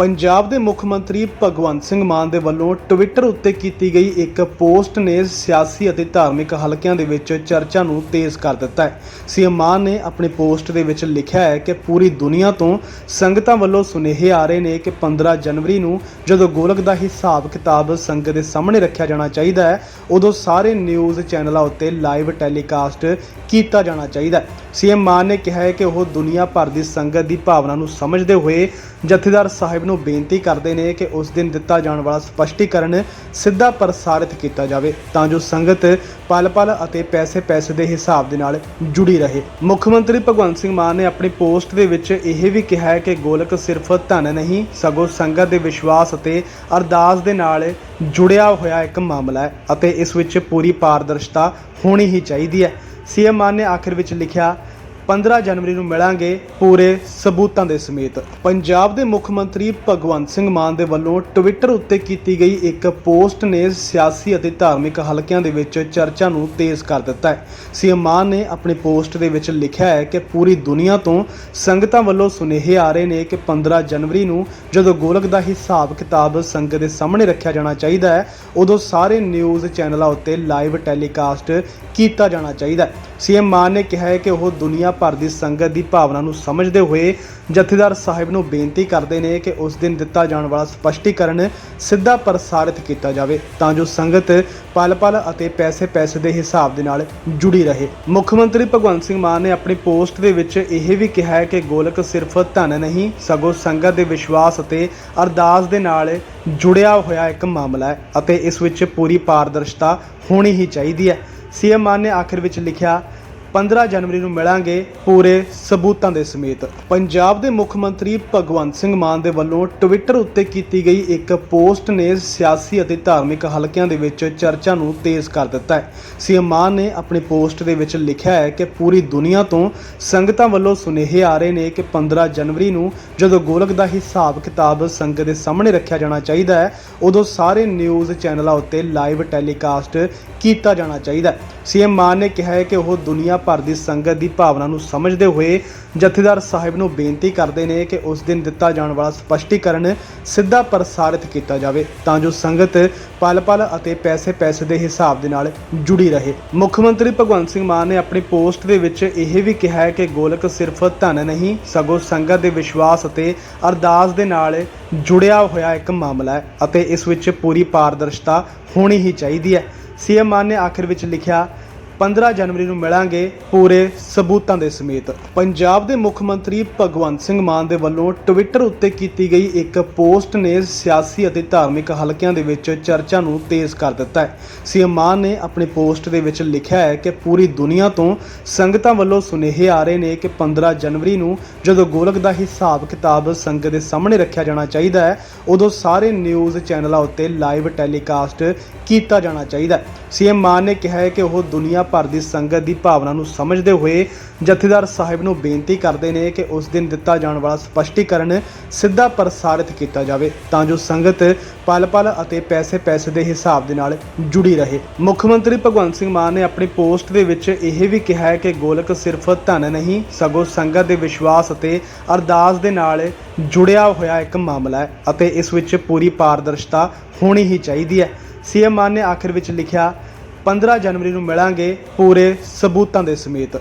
ਪੰਜਾਬ ਦੇ ਮੁੱਖ ਮੰਤਰੀ ਭਗਵੰਤ ਸਿੰਘ ਮਾਨ ਦੇ ਵੱਲੋਂ ਟਵਿੱਟਰ ਉੱਤੇ ਕੀਤੀ ਗਈ ਇੱਕ ਪੋਸਟ ਨੇ ਸਿਆਸੀ ਅਤੇ ਧਾਰਮਿਕ ਹਲਕਿਆਂ ਦੇ ਵਿੱਚ ਚਰਚਾ ਨੂੰ ਤੇਜ਼ ਕਰ ਦਿੱਤਾ ਹੈ। ਸੀਐਮ ਮਾਨ ਨੇ ਆਪਣੀ ਪੋਸਟ ਦੇ ਵਿੱਚ ਲਿਖਿਆ ਹੈ ਕਿ ਪੂਰੀ ਦੁਨੀਆ ਤੋਂ ਸੰਗਤਾਂ ਵੱਲੋਂ ਸੁਨੇਹੇ ਆ ਰਹੇ ਨੇ ਕਿ 15 ਜਨਵਰੀ ਨੂੰ ਜਦੋਂ ਗੋਲਕ ਦਾ ਹਿਸਾਬ ਕਿਤਾਬ ਸੰਗਤ ਦੇ ਸਾਹਮਣੇ ਰੱਖਿਆ ਜਾਣਾ ਚਾਹੀਦਾ ਹੈ, ਉਦੋਂ ਸਾਰੇ ਨਿਊਜ਼ ਚੈਨਲਾਂ ਉੱਤੇ ਲਾਈਵ ਟੈਲੀਕਾਸਟ ਕੀਤਾ ਜਾਣਾ ਚਾਹੀਦਾ ਹੈ। ਸੀਐਮ ਮਾਨ ਨੇ ਕਿਹਾ ਹੈ ਕਿ ਉਹ ਦੁਨੀਆ ਭਰ ਦੀ ਸੰਗਤ ਦੀ ਭਾਵਨਾ ਨੂੰ ਸਮਝਦੇ ਹੋਏ ਜਥੇਦਾਰ ਸਾਹਿਬ ਨੂੰ ਬੇਨਤੀ ਕਰਦੇ ਨੇ ਕਿ ਉਸ ਦਿਨ ਦਿੱਤਾ ਜਾਣ ਵਾਲਾ ਸਪਸ਼ਟੀਕਰਨ ਸਿੱਧਾ ਪ੍ਰਸਾਰਿਤ ਕੀਤਾ ਜਾਵੇ ਤਾਂ ਜੋ ਸੰਗਤ ਪਲ-ਪਲ ਅਤੇ ਪੈਸੇ-ਪੈਸੇ ਦੇ ਹਿਸਾਬ ਦੇ ਨਾਲ ਜੁੜੀ ਰਹੇ। ਮੁੱਖ ਮੰਤਰੀ ਭਗਵੰਤ ਸਿੰਘ ਮਾਨ ਨੇ ਆਪਣੀ ਪੋਸਟ ਦੇ ਵਿੱਚ ਇਹ ਵੀ ਕਿਹਾ ਹੈ ਕਿ ਗੋਲਕ ਸਿਰਫ ਧਨ ਨਹੀਂ, ਸਗੋਂ ਸੰਗਤ ਦੇ ਵਿਸ਼ਵਾਸ ਅਤੇ ਅਰਦਾਸ ਦੇ ਨਾਲ ਜੁੜਿਆ ਹੋਇਆ ਇੱਕ ਮਾਮਲਾ ਹੈ ਅਤੇ ਇਸ ਵਿੱਚ ਪੂਰੀ ਪਾਰਦਰਸ਼ਤਾ ਹੋਣੀ ਹੀ ਚਾਹੀਦੀ ਹੈ। ਸੀਐਮ ਮਾਨ ਨੇ ਆਖਿਰ ਵਿੱਚ ਲਿਖਿਆ 15 ਜਨਵਰੀ ਨੂੰ ਮਿਲਾਂਗੇ ਪੂਰੇ ਸਬੂਤਾਂ ਦੇ ਸਮੇਤ। ਪੰਜਾਬ ਦੇ ਮੁੱਖ ਮੰਤਰੀ ਭਗਵੰਤ ਸਿੰਘ ਮਾਨ ਦੇ ਵੱਲੋਂ ਟਵਿੱਟਰ ਉੱਤੇ ਕੀਤੀ ਗਈ ਇੱਕ ਪੋਸਟ ਨੇ ਸਿਆਸੀ ਅਤੇ ਧਾਰਮਿਕ ਹਲਕਿਆਂ ਦੇ ਵਿੱਚ ਚਰਚਾ ਨੂੰ ਤੇਜ਼ ਕਰ ਦਿੱਤਾ ਹੈ। ਸੀਐਮ ਮਾਨ ਨੇ ਆਪਣੀ ਪੋਸਟ ਦੇ ਵਿੱਚ ਲਿਖਿਆ ਹੈ ਕਿ ਪੂਰੀ ਦੁਨੀਆ ਤੋਂ ਸੰਗਤਾਂ ਵੱਲੋਂ ਸੁਨੇਹੇ ਆ ਰਹੇ ਨੇ ਕਿ 15 ਜਨਵਰੀ ਨੂੰ ਜਦੋਂ ਗੋਲਕ ਦਾ ਹਿਸਾਬ ਕਿਤਾਬ ਸੰਗਤ ਦੇ ਸਾਹਮਣੇ ਰੱਖਿਆ ਜਾਣਾ ਚਾਹੀਦਾ ਹੈ, ਉਦੋਂ ਸਾਰੇ ਨਿਊਜ਼ ਚੈਨਲਾਂ ਉੱਤੇ ਲਾਈਵ ਟੈਲੀਕਾਸਟ ਕੀਤਾ ਜਾਣਾ ਚਾਹੀਦਾ ਹੈ। ਸੀਐਮ ਮਾਨ ਨੇ ਕਿਹਾ ਹੈ ਕਿ ਉਹ ਦੁਨੀਆ ਭਰ ਦੀ ਸੰਗਤ ਦੀ ਭਾਵਨਾ ਨੂੰ ਸਮਝਦੇ ਹੋਏ ਜਥੇਦਾਰ ਸਾਹਿਬ ਨੂੰ ਬੇਨਤੀ ਕਰਦੇ ਨੇ ਕਿ ਉਸ ਦਿਨ ਦਿੱਤਾ ਜਾਣ ਵਾਲਾ ਸਪਸ਼ਟੀਕਰਨ ਸਿੱਧਾ ਪ੍ਰਸਾਰਿਤ ਕੀਤਾ ਜਾਵੇ ਤਾਂ ਜੋ ਸੰਗਤ ਪਲ-ਪਲ ਅਤੇ ਪੈਸੇ-ਪੈਸੇ ਦੇ ਹਿਸਾਬ ਦੇ ਨਾਲ ਜੁੜੀ ਰਹੇ। ਮੁੱਖ ਮੰਤਰੀ ਭਗਵੰਤ ਸਿੰਘ ਮਾਨ ਨੇ ਆਪਣੀ ਪੋਸਟ ਦੇ ਵਿੱਚ ਇਹ ਵੀ ਕਿਹਾ ਹੈ ਕਿ ਗੋਲਕ ਸਿਰਫ ਧਨ ਨਹੀਂ, ਸਗੋਂ ਸੰਗਤ ਦੇ ਵਿਸ਼ਵਾਸ ਅਤੇ ਅਰਦਾਸ ਦੇ ਨਾਲ ਜੁੜਿਆ ਹੋਇਆ ਇੱਕ ਮਾਮਲਾ ਹੈ ਅਤੇ ਇਸ ਵਿੱਚ ਪੂਰੀ ਪਾਰਦਰਸ਼ਤਾ ਹੋਣੀ ਹੀ ਚਾਹੀਦੀ ਹੈ। ਸੀਐਮ ਮਾਨ ਨੇ ਆਖਿਰ ਵਿੱਚ ਲਿਖਿਆ 15 ਜਨਵਰੀ ਨੂੰ ਮਿਲਾਂਗੇ ਪੂਰੇ ਸਬੂਤਾਂ ਦੇ ਸਮੇਤ। ਪੰਜਾਬ ਦੇ ਮੁੱਖ ਮੰਤਰੀ ਭਗਵੰਤ ਸਿੰਘ ਮਾਨ ਦੇ ਵੱਲੋਂ ਟਵਿੱਟਰ ਉੱਤੇ ਕੀਤੀ ਗਈ ਇੱਕ ਪੋਸਟ ਨੇ ਸਿਆਸੀ ਅਤੇ ਧਾਰਮਿਕ ਹਲਕਿਆਂ ਦੇ ਵਿੱਚ ਚਰਚਾ ਨੂੰ ਤੇਜ਼ ਕਰ ਦਿੱਤਾ ਹੈ। ਸੀਐਮ ਮਾਨ ਨੇ ਆਪਣੀ ਪੋਸਟ ਦੇ ਵਿੱਚ ਲਿਖਿਆ ਹੈ ਕਿ ਪੂਰੀ ਦੁਨੀਆ ਤੋਂ ਸੰਗਤਾਂ ਵੱਲੋਂ ਸੁਨੇਹੇ ਆ ਰਹੇ ਨੇ ਕਿ 15 ਜਨਵਰੀ ਨੂੰ ਜਦੋਂ ਗੋਲਕ ਦਾ ਹਿਸਾਬ ਕਿਤਾਬ ਸੰਗਤ ਦੇ ਸਾਹਮਣੇ ਰੱਖਿਆ ਜਾਣਾ ਚਾਹੀਦਾ ਹੈ, ਉਦੋਂ ਸਾਰੇ ਨਿਊਜ਼ ਚੈਨਲਾਂ ਉੱਤੇ ਲਾਈਵ ਟੈਲੀਕਾਸਟ ਕੀਤਾ ਜਾਣਾ ਚਾਹੀਦਾ ਹੈ। ਸੀਐਮ ਮਾਨ ਨੇ ਕਿਹਾ ਹੈ ਕਿ ਉਹ ਦੁਨੀਆ ਭਰ ਦੀ ਸੰਗਤ ਦੀ ਭਾਵਨਾ ਨੂੰ ਸਮਝਦੇ ਹੋਏ ਜਥੇਦਾਰ ਸਾਹਿਬ ਨੂੰ ਬੇਨਤੀ ਕਰਦੇ ਨੇ ਕਿ ਉਸ ਦਿਨ ਦਿੱਤਾ ਜਾਣ ਵਾਲਾ ਸਪਸ਼ਟੀਕਰਨ ਸਿੱਧਾ ਪ੍ਰਸਾਰਿਤ ਕੀਤਾ ਜਾਵੇ ਤਾਂ ਜੋ ਸੰਗਤ ਪਲ-ਪਲ ਅਤੇ ਪੈਸੇ-ਪੈਸੇ ਦੇ ਹਿਸਾਬ ਦੇ ਨਾਲ ਜੁੜੀ ਰਹੇ। ਮੁੱਖ ਮੰਤਰੀ ਭਗਵੰਤ ਸਿੰਘ ਮਾਨ ਨੇ ਆਪਣੀ ਪੋਸਟ ਦੇ ਵਿੱਚ ਇਹ ਵੀ ਕਿਹਾ ਹੈ ਕਿ ਗੋਲਕ ਸਿਰਫ ਧਨ ਨਹੀਂ, ਸਗੋਂ ਸੰਗਤ ਦੇ ਵਿਸ਼ਵਾਸ ਅਤੇ ਅਰਦਾਸ ਦੇ ਨਾਲ ਜੁੜਿਆ ਹੋਇਆ ਇੱਕ ਮਾਮਲਾ ਹੈ ਅਤੇ ਇਸ ਵਿੱਚ ਪੂਰੀ ਪਾਰਦਰਸ਼ਤਾ ਹੋਣੀ ਹੀ ਚਾਹੀਦੀ ਹੈ। ਸੀਐਮ ਮਾਨ ਨੇ ਆਖਿਰ ਵਿੱਚ ਲਿਖਿਆ 15 ਜਨਵਰੀ ਨੂੰ ਮਿਲਾਂਗੇ ਪੂਰੇ ਸਬੂਤਾਂ ਦੇ ਸਮੇਤ। ਪੰਜਾਬ ਦੇ ਮੁੱਖ ਮੰਤਰੀ ਭਗਵੰਤ ਸਿੰਘ ਮਾਨ ਦੇ ਵੱਲੋਂ ਟਵਿੱਟਰ ਉੱਤੇ ਕੀਤੀ ਗਈ ਇੱਕ ਪੋਸਟ ਨੇ ਸਿਆਸੀ ਅਤੇ ਧਾਰਮਿਕ ਹਲਕਿਆਂ ਦੇ ਵਿੱਚ ਚਰਚਾ ਨੂੰ ਤੇਜ਼ ਕਰ ਦਿੱਤਾ ਹੈ। ਸੀਐਮ ਮਾਨ ਨੇ ਆਪਣੀ ਪੋਸਟ ਦੇ ਵਿੱਚ ਲਿਖਿਆ ਹੈ ਕਿ ਪੂਰੀ ਦੁਨੀਆ ਤੋਂ ਸੰਗਤਾਂ ਵੱਲੋਂ ਸੁਨੇਹੇ ਆ ਰਹੇ ਨੇ ਕਿ 15 ਜਨਵਰੀ ਨੂੰ ਜਦੋਂ ਗੋਲਕ ਦਾ ਹਿਸਾਬ ਕਿਤਾਬ ਸੰਗਤ ਦੇ ਸਾਹਮਣੇ ਰੱਖਿਆ ਜਾਣਾ ਚਾਹੀਦਾ ਹੈ, ਉਦੋਂ ਸਾਰੇ ਨਿਊਜ਼ ਚੈਨਲਾਂ ਉੱਤੇ ਲਾਈਵ ਟੈਲੀਕਾਸਟ ਕੀਤਾ ਜਾਣਾ ਚਾਹੀਦਾ ਹੈ। ਸੀਐਮ ਮਾਨ ਨੇ ਕਿਹਾ ਹੈ ਕਿ ਉਹ ਦੁਨੀਆ ਭਰ ਦੀ ਸੰਗਤ ਦੀ ਭਾਵਨਾ ਨੂੰ ਸਮਝਦੇ ਹੋਏ ਜਥੇਦਾਰ ਸਾਹਿਬ ਨੂੰ ਬੇਨਤੀ ਕਰਦੇ ਨੇ ਕਿ ਉਸ ਦਿਨ ਦਿੱਤਾ ਜਾਣ ਵਾਲਾ ਸਪਸ਼ਟੀਕਰਨ ਸਿੱਧਾ ਪ੍ਰਸਾਰਿਤ ਕੀਤਾ ਜਾਵੇ ਤਾਂ ਜੋ ਸੰਗਤ ਪਲ-ਪਲ ਅਤੇ ਪੈਸੇ-ਪੈਸੇ ਦੇ ਹਿਸਾਬ ਦੇ ਨਾਲ ਜੁੜੀ ਰਹੇ। ਮੁੱਖ ਮੰਤਰੀ ਭਗਵੰਤ ਸਿੰਘ ਮਾਨ ਨੇ ਆਪਣੀ ਪੋਸਟ ਦੇ ਵਿੱਚ ਇਹ ਵੀ ਕਿਹਾ ਹੈ ਕਿ ਗੋਲਕ ਸਿਰਫ ਧਨ ਨਹੀਂ, ਸਗੋਂ ਸੰਗਤ ਦੇ ਵਿਸ਼ਵਾਸ ਅਤੇ ਅਰਦਾਸ ਦੇ ਨਾਲ ਜੁੜਿਆ ਹੋਇਆ ਇੱਕ ਮਾਮਲਾ ਹੈ ਅਤੇ ਇਸ ਵਿੱਚ ਪੂਰੀ ਪਾਰਦਰਸ਼ਤਾ ਹੋਣੀ ਹੀ ਚਾਹੀਦੀ ਹੈ। ਸੀਐਮ ਮਾਨ ਨੇ ਆਖਿਰ ਵਿੱਚ ਲਿਖਿਆ 15 ਜਨਵਰੀ ਨੂੰ ਮਿਲਾਂਗੇ ਪੂਰੇ ਸਬੂਤਾਂ ਦੇ ਸਮੇਤ।